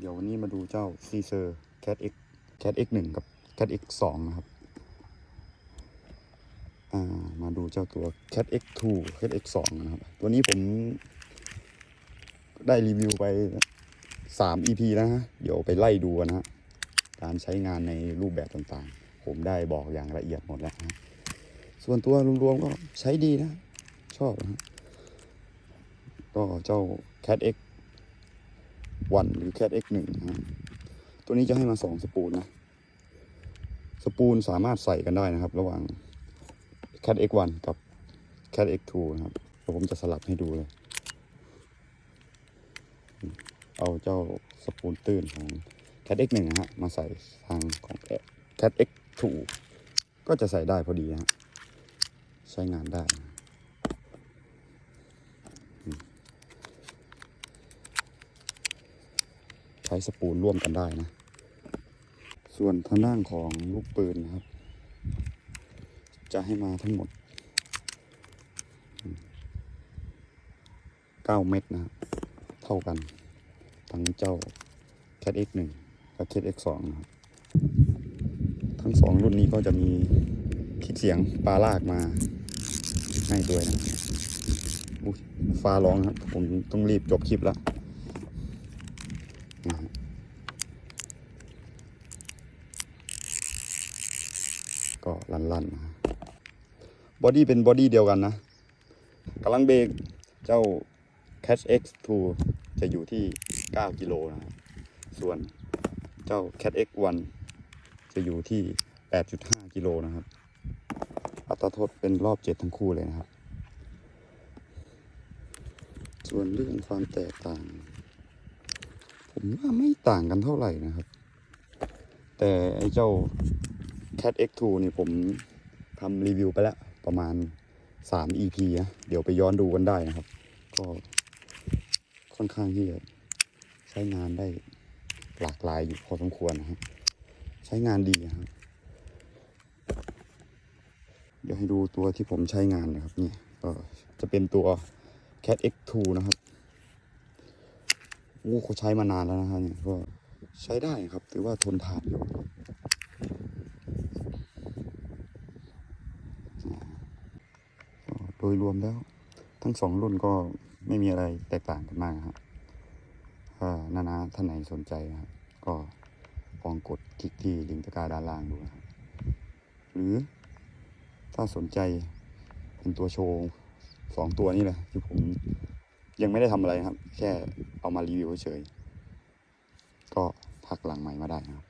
เดี๋ยววันนี้มาดูเจ้า c ีเซอร์ Cat X Cat X 1กับ Cat X 2นะครับ อ่า มาดูเจ้าตัว Cat X 2 Cat X 2นะครับ ตัวนี้ผมได้รีวิวไป3 EP แล้วฮะ เดี๋ยวไปไล่ดูนะฮะ การใช้งานในรูปแบบต่างๆ ผมได้บอกอย่างละเอียดหมดแล้วนะส่วนตัวรวมๆก็ใช้ดีนะ ชอบนะฮะก็เจ้า Cat X 1 หรือ Cat X 1นะฮะตัวนี้จะให้มา 2 สปูลนะ สปูลสามารถใส่กันได้นะครับ ระหว่าง Cat X 1 กับ Cat X 2 นะครับเดี๋ยวผมจะสลับให้ดูเลย เอาเจ้าสปูลตื้นของ Cat X 1 นะฮะ มาใส่ทางของ Cat X 2 ก็จะใส่ได้พอดีนะฮะ ใช้งานได้นะอืม ใช้สปูลร่วมกันได้นะ ส่วนทางด้านของลูกปืนนะครับ จะให้มาทั้งหมดอืมเม็ดนะครับ เท่ากัน ทั้งเจ้า Cat X 1และ Cat X 2 นะครับทั้งสองรุ่นนี้ก็จะมีคลิปเสียงปลาลากมาให้ด้วยนะฟ้าร้องครับ ผมต้องรีบจบคลิปแล้ว นะฮะก็ลันๆนะฮะบอดี้เป็นบอดี้เดียวกันนะกำลังเบรกเจ้า Catch X 2 จะอยู่ที่ 9 กิโลนะครับส่วนเจ้า Cat X 1 จะอยู่ที่ 8.5 กิโลนะครับ อัตราโทษเป็นรอบเจ็ดทั้งคู่เลยนะครับ ส่วนเรื่องความแตกต่าง ผมว่าไม่ต่างกันเท่าไหร่นะครับ แต่ไอ้เจ้า Cat X2 นี่ผมทำรีวิวไปแล้ว ประมาณ 3 EP นะเดี๋ยวไปย้อนดูกันได้นะครับ ก็ค่อนข้างที่จะใช้งานได้หลากหลายอยู่พอสมควรนะครับใช้งานดีนะครับ เดี๋ยวให้ดูตัวที่ผมใช้งานนะครับนี่ก็จะเป็นตัว Cat X2 นะครับ โอ้เขาใช้มานานแล้วนะครับเนี่ยก็ใช้ได้ครับถือว่าทนทานอยู่โดยรวมแล้ว ทั้งสองรุ่นก็ไม่มีอะไรแตกต่างกันมากครับถ้านานาท่านไหนสนใจนะครับก็ลองกดคลิกที่ลิงก์ตะกร้าด้านล่างดูนะครับหรือถ้าสนใจเป็นตัวโชว์สองตัวนี้แหละที่ผม ยังไม่ได้ทำอะไรครับ แค่เอามารีวิวเฉยๆก็พักหลังใหม่มาได้นะครับ